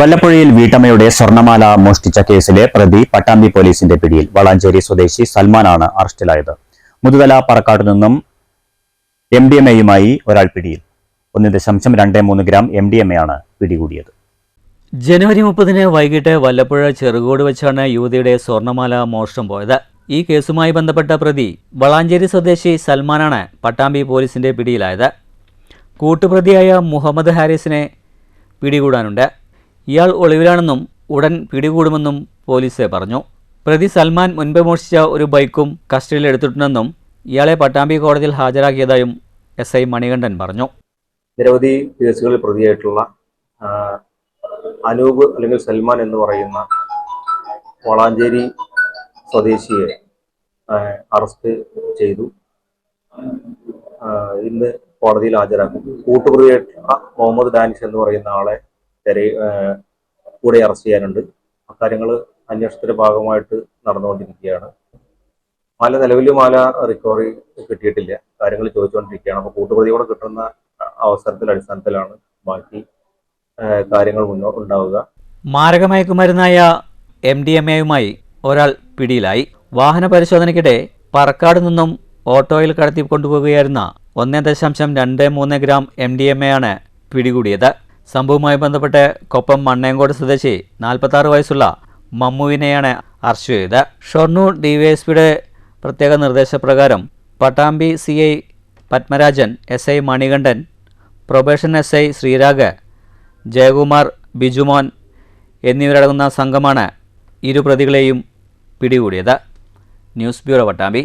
വല്ലപ്പുഴയിൽ വീട്ടമ്മയുടെ സ്വർണമാല മോഷ്ടിച്ച കേസിലെ പ്രതി പട്ടാമ്പി പോലീസിന്റെ പിടിയിൽ വളാഞ്ചേരി സ്വദേശി സൽമാനാണ് അറസ്റ്റിലായത്. മുതുതല പറക്കാട് നിന്നും എം ഡി എം എയുമായി ഒരാൾ പിടിയിൽ. ഒന്ന് ദശാംശം രണ്ട് മൂന്ന് ഗ്രാം എം ഡി എം എയാണ് പിടികൂടിയത്. ജനുവരി മുപ്പതിന് വൈകിട്ട് വല്ലപ്പുഴ ചെറുകോട് വെച്ചാണ് യുവതിയുടെ സ്വർണമാല മോഷണം പോയത്. ഈ കേസുമായി ബന്ധപ്പെട്ട പ്രതി വളാഞ്ചേരി സ്വദേശി സൽമാനാണ് പട്ടാമ്പി പോലീസിന്റെ പിടിയിലായത്. കൂട്ടുപ്രതിയായ മുഹമ്മദ് ഹാരിസിനെ പിടികൂടാനുണ്ട്. ഇയാൾ ഒളിവിലാണെന്നും ഉടൻ പിടികൂടുമെന്നും പോലീസ് പറഞ്ഞു. പ്രതി സൽമാൻ മുൻപ് മോഷ്ടിച്ച ഒരു ബൈക്കും കസ്റ്റഡിയിൽ എടുത്തിട്ടുണ്ടെന്നും ഇയാളെ പട്ടാമ്പി കോടതിയിൽ ഹാജരാക്കിയതായും എസ് ഐ മണികണ്ഠൻ പറഞ്ഞു. നിരവധി കേസുകളിൽ പ്രതിയായിട്ടുള്ള അനൂപ് അല്ലെങ്കിൽ സൽമാൻ എന്ന് പറയുന്ന വളാഞ്ചേരി സ്വദേശിയെ അറസ്റ്റ് ചെയ്തു. ഇന്ന് കോടതിയിൽ ഹാജരാക്കും. കൂട്ടുപ്രതിയായിട്ടുള്ള മുഹമ്മദ് ഡാനിഷ് എന്ന് പറയുന്ന ആളെ തെരയ ആ, കൂടെ അറസ്റ്റ് ചെയ്യാനുണ്ട്. അക്കാര്യങ്ങൾ അന്വേഷണത്തിന്റെ ഭാഗമായിട്ട് നടന്നുകൊണ്ടിരിക്കുകയാണ്. മാല നിലവിൽ മാല റിക്കവറി കിട്ടിയിട്ടില്ല. കാര്യങ്ങൾ ചോദിച്ചുകൊണ്ടിരിക്കുകയാണ്. അപ്പോൾ കൂട്ടുപ്രതിയോടെ കിട്ടുന്ന അവസരത്തിൽ അടിസ്ഥാനത്തിലാണ് ബാക്കി കാര്യങ്ങൾ മുന്നോട്ട് ഉണ്ടാവുക. മാരകമയക്കുമരുന്നായ എം ഡി എം എയുമായി ഒരാൾ പിടിയിലായി. വാഹന പരിശോധനയ്ക്കിടെ പറക്കാട് നിന്നും ഓട്ടോയിൽ കടത്തി കൊണ്ടുപോകുകയായിരുന്ന ഒന്നേ ദശാംശം രണ്ട് മൂന്ന് gram M D M A ആണ് പിടികൂടിയത്. സംഭവവുമായി ബന്ധപ്പെട്ട് കൊപ്പം മണ്ണേങ്കോട് സ്വദേശി നാൽപ്പത്താറ് വയസ്സുള്ള മമ്മുവിനെയാണ് അറസ്റ്റ് ചെയ്തത്. ഷൊർണൂർ ഡിവൈഎസ്പിയുടെ പ്രത്യേക നിർദ്ദേശപ്രകാരം Pattambi C I Padmarajan S I Manikandan probation S I Sreerag Jayakumar Bijumon എന്നിവരടങ്ങുന്ന സംഘമാണ് ഇരു പ്രതികളെയും പിടികൂടിയത്. News bureau Pattambi.